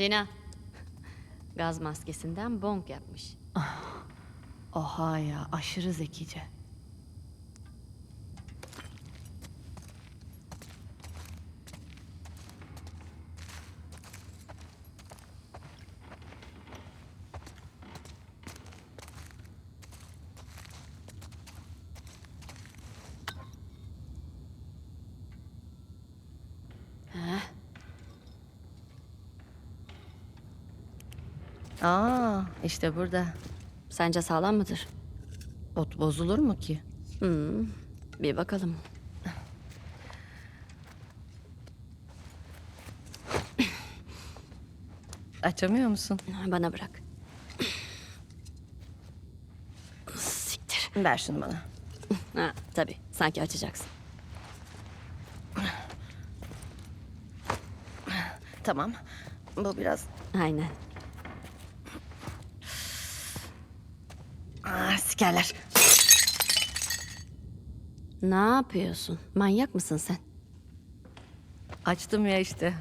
Dina. Gaz maskesinden bonk yapmış. Oha ya aşırı zekice. Aa, işte burada. Sence sağlam mıdır? Ot bozulur mu ki? Hmm, bir bakalım. Açamıyor musun? Bana bırak. Siktir. Ver şunu bana. Ha, tabii. Sanki açacaksın. Tamam. Bu biraz Aynen. Aa, sikerler. Ne yapıyorsun? Manyak mısın sen? Açtım ya işte.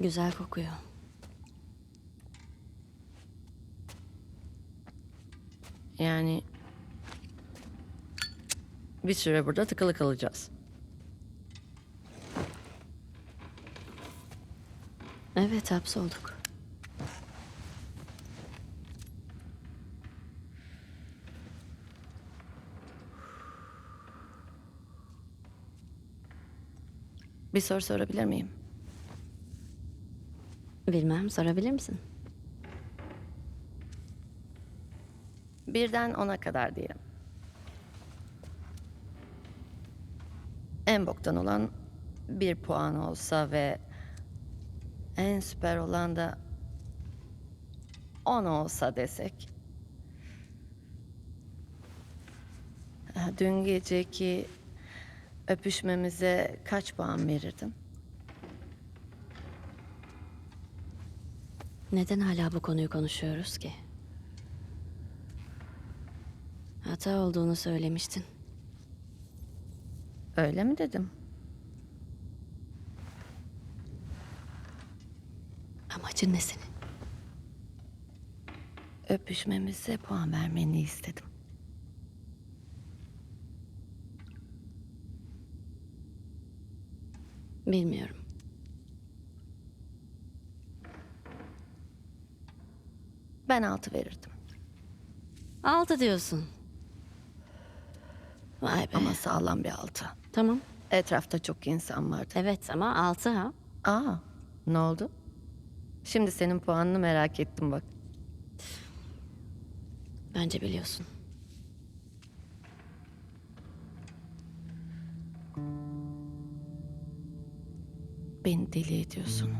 Güzel kokuyor. Yani bir süre burada tıkılı kalacağız. Evet hapsolduk. Bir soru sorabilir miyim? Bilmem sorabilir misin? Birden ona kadar diyelim. En boktan olan bir puan olsa ve en süper olan da on olsa desek. Dün geceki öpüşmemize kaç puan verirdin? Neden hala bu konuyu konuşuyoruz ki? Hata olduğunu söylemiştin. Öyle mi dedim? Senin? Öpüşmemize puan vermeni istedim. Bilmiyorum. Ben altı verirdim. Altı diyorsun. Vay be. Ama sağlam bir altı. Tamam. Etrafta çok insan vardı. Evet ama altı ha. Aa, ne oldu? Şimdi senin puanını merak ettim bak. Bence biliyorsun. Beni deli ediyorsun.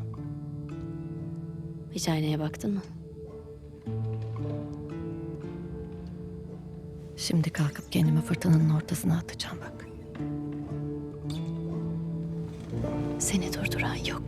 Hiç aynaya baktın mı? Şimdi kalkıp kendimi fırtınanın ortasına atacağım bak. Seni durduran yok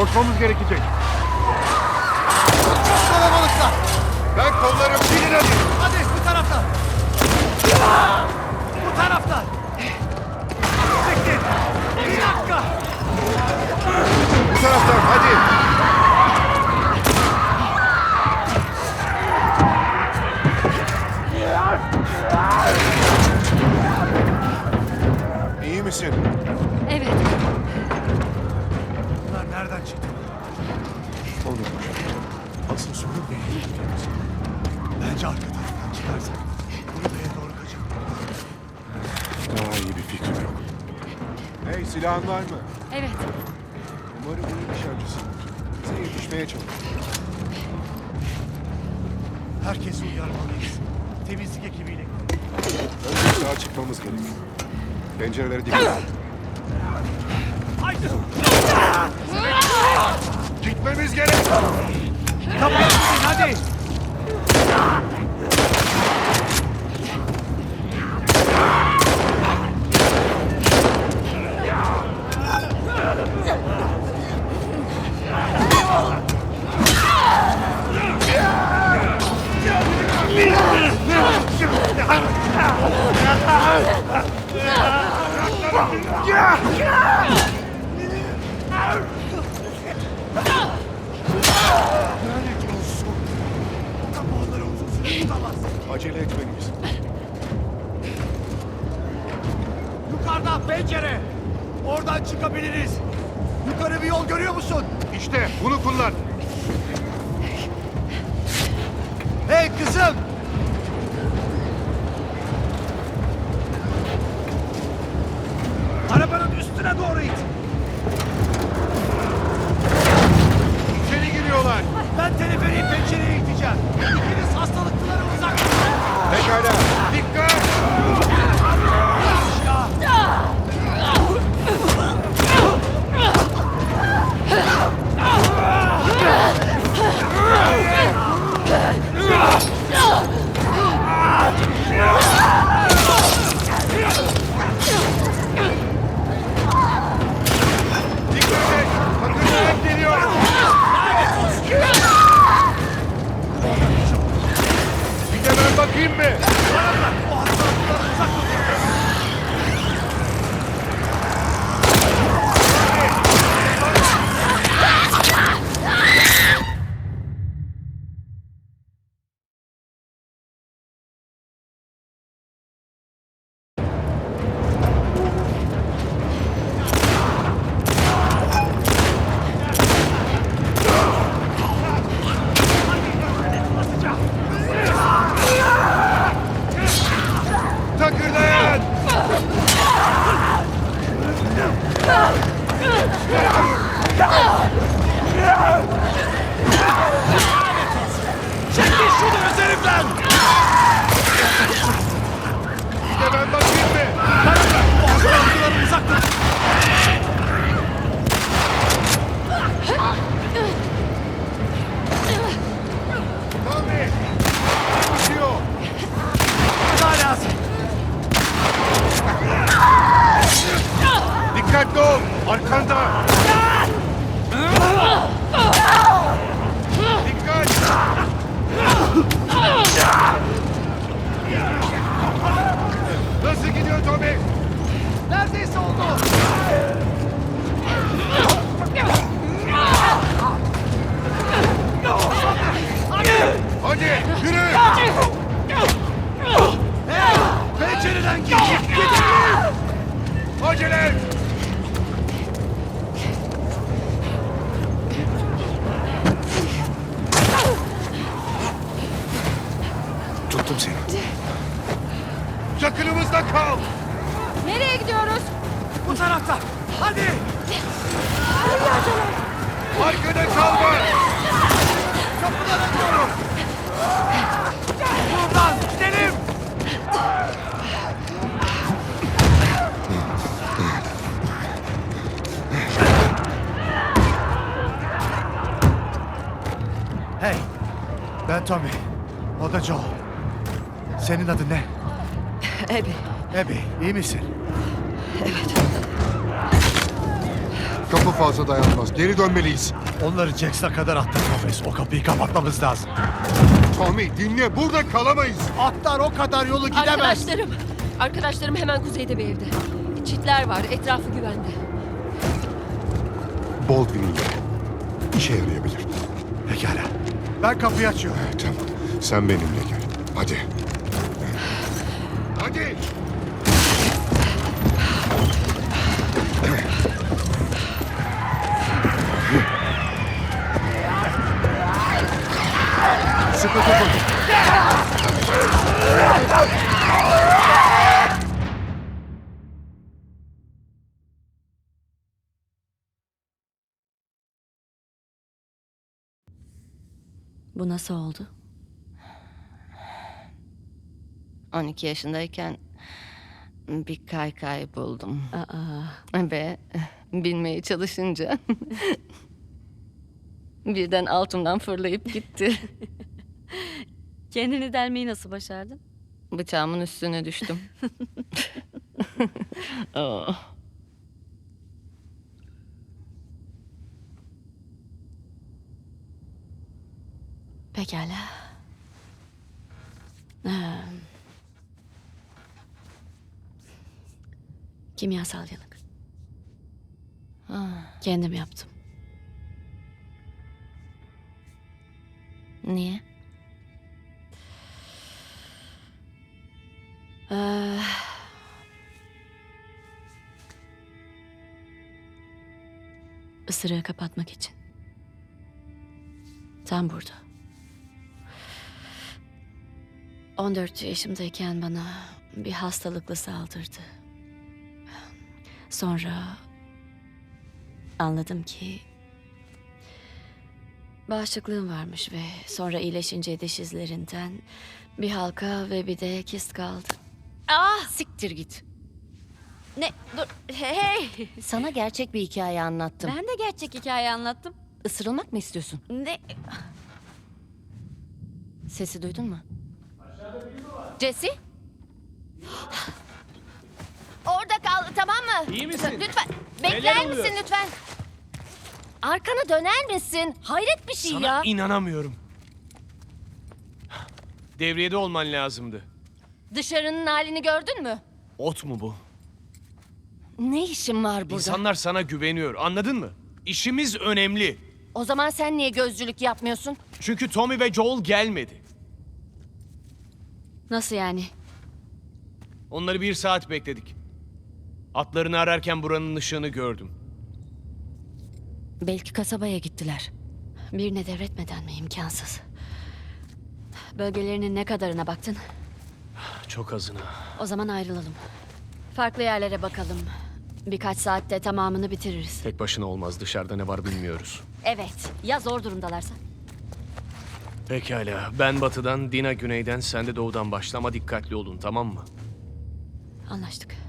yapmamız gerekecek. Kalabalıklar. Ben kollarım bilin hadi. Hadi bu taraftan. Bu taraftan. Bekle. Bir dakika. Bu taraftan Sorun nereye gittiğimiz. Bence arka taraftan çıkarsak. Kulübeye doğru kaçalım. Daha iyi bir fikrim yok. Hey silahın var mı? Evet. Umarım iyi nişancısındır. Bize yetişmeye çalış. Herkesi uyarmalıyız. Temizlik ekibiyle. Önce sağa çıkmamız gerekiyor. Pencerelere dikkat et. Haydi. Gitmemiz gerek. Calma, cuidado aí! Kızım! Dikkatli ol. Arkanda. Dikkat. Nasıl gidiyor Tommy? Neredeyse oldu. Hadi yürü. Hey! Pencereden gir. Gidelim. Acele et. Tuttum seni. Yakınımızda kal. Nereye gidiyoruz? Bu tarafta. Hadi. Arkada kalma. Kapıdan atıyorum. Buradan gidelim. Hey, ben Tommy. O da Joe. Senin adın ne? Abby. Abby, iyi misin? Evet. Kapı fazla dayanmaz. Geri dönmeliyiz. Onları Jacks'a kadar attık kafes. O kapıyı kapatmamız lazım. Tommy dinle. Burada kalamayız. Atlar o kadar yolu gidemez. Arkadaşlarım. Arkadaşlarım hemen kuzeyde bir evde. Çitler var. Etrafı güvende. Baldwin'in yeri. İşe yarayabilir. Pekala. Ben kapıyı açıyorum. Tamam. Sen benimle gel. Hadi. Hadi. Sıkı tutun. Bu nasıl oldu? 12 yaşındayken bir kaykay buldum. Aa, Ve binmeye çalışınca birden altımdan fırlayıp gitti. kendini delmeyi nasıl başardın? Bıçağımın üstüne düştüm. Oh. Pekala. Ee, kimyasal yanık. Ah, Kendim yaptım. Niye? Ee, ısırığı kapatmak için. Tam burada. 14 yaşımdayken bana bir hastalıklı saldırdı. Sonra anladım ki bağışıklığım varmış ve sonra iyileşince diş izlerinden bir halka ve bir de kist kaldı. Ah! Siktir git. Ne? Dur. Hey. Sana gerçek bir hikaye anlattım. Ben de gerçek hikaye anlattım. Isırılmak mı istiyorsun? Ne? Sesi duydun mu? Jesse? Orada kal tamam mı? İyi misin? Lütfen. Neler Bekler oluyor? misin lütfen? Arkana döner misin? Hayret bir şey Sana ya. inanamıyorum. Devriyede olman lazımdı. Dışarının halini gördün mü? Ot mu bu? Ne işin var burada? İnsanlar sana güveniyor. Anladın mı? İşimiz önemli. O zaman sen niye gözcülük yapmıyorsun? Çünkü Tommy ve Joel gelmedi. Nasıl yani? Onları bir saat bekledik. Atlarını ararken buranın ışığını gördüm. Belki kasabaya gittiler. Birine devretmeden mi imkansız? Bölgelerinin ne kadarına baktın? Çok azına. O zaman ayrılalım. Farklı yerlere bakalım. Birkaç saatte tamamını bitiririz. Tek başına olmaz. Dışarıda ne var bilmiyoruz. Evet. Ya zor durumdalarsa? Pekala. Ben batıdan, Dina güneyden, sen de doğudan başla ama dikkatli olun tamam mı? Anlaştık.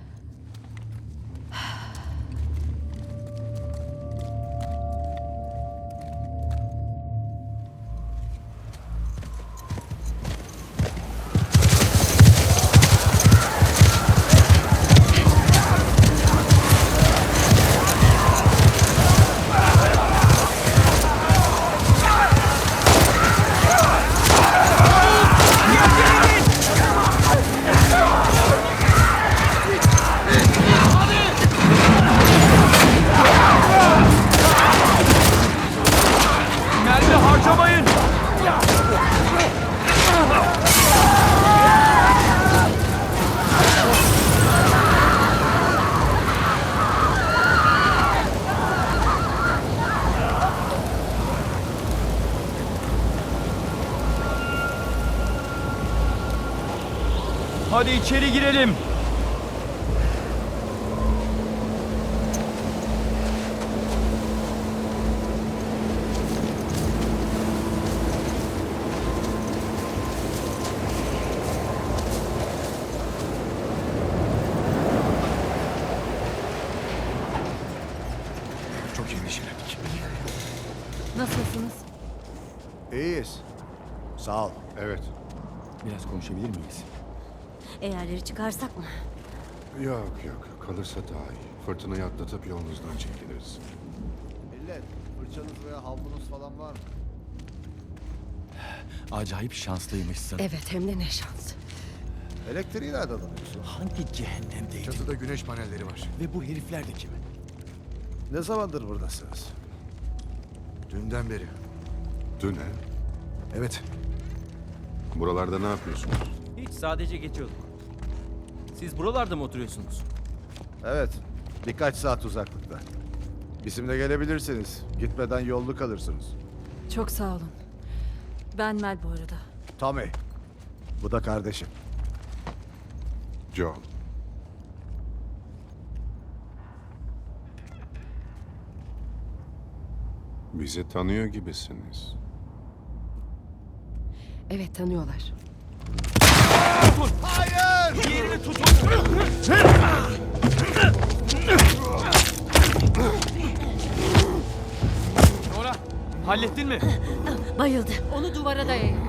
Hadi içeri girelim. Çok endişelendik. Nasılsınız? İyiyiz. Sağ ol. Evet. Biraz konuşabilir miyiz? Eğerleri çıkarsak mı? Yok yok. Kalırsa daha iyi. Fırtınayı atlatıp yolunuzdan çekiliriz. Millet, fırçanız veya havlunuz falan var mı? Acayip şanslıymışsın. Evet hem de ne şans. Elektriği nereden alıyorsun? Hangi cehennemdeydin? Çatıda güneş panelleri var. Ve bu herifler de kim? Ne zamandır buradasınız? Dünden beri. Dün he? Evet, Buralarda ne yapıyorsunuz? Hiç sadece geçiyorduk. Siz buralarda mı oturuyorsunuz? evet. Birkaç saat uzaklıkta. Bizimle gelebilirsiniz. Gitmeden yollu kalırsınız. Çok sağ olun. Ben Mel bu arada. Tommy. Bu da kardeşim. Joel. Bizi tanıyor gibisiniz. Evet tanıyorlar. Nora, hallettin mi? Bayıldı. Onu duvara dayayın.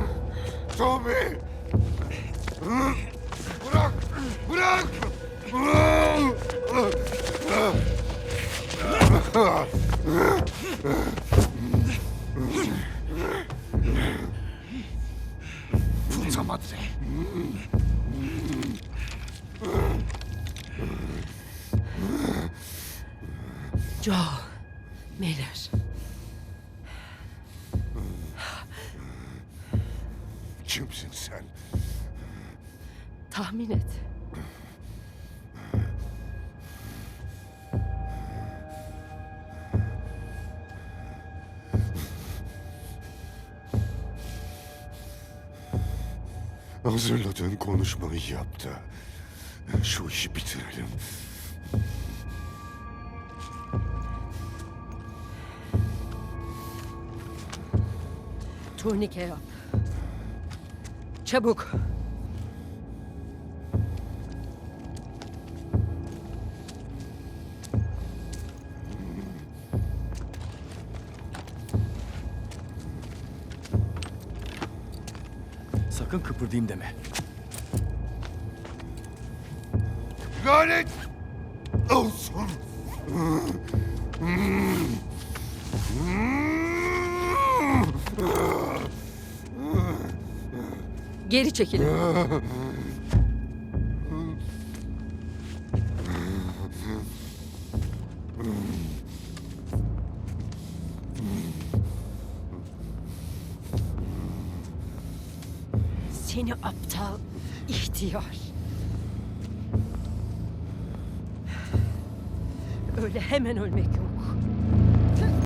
Tommy! Bırak! Bırak! Puta władzy. Hazırladığın konuşmayı yap da şu işi bitirelim. Turnike yap. Çabuk. Sakın kıpırdayım deme. Lanet olsun! Geri çekilin. Aptal ihtiyar. Öyle hemen ölmek yok.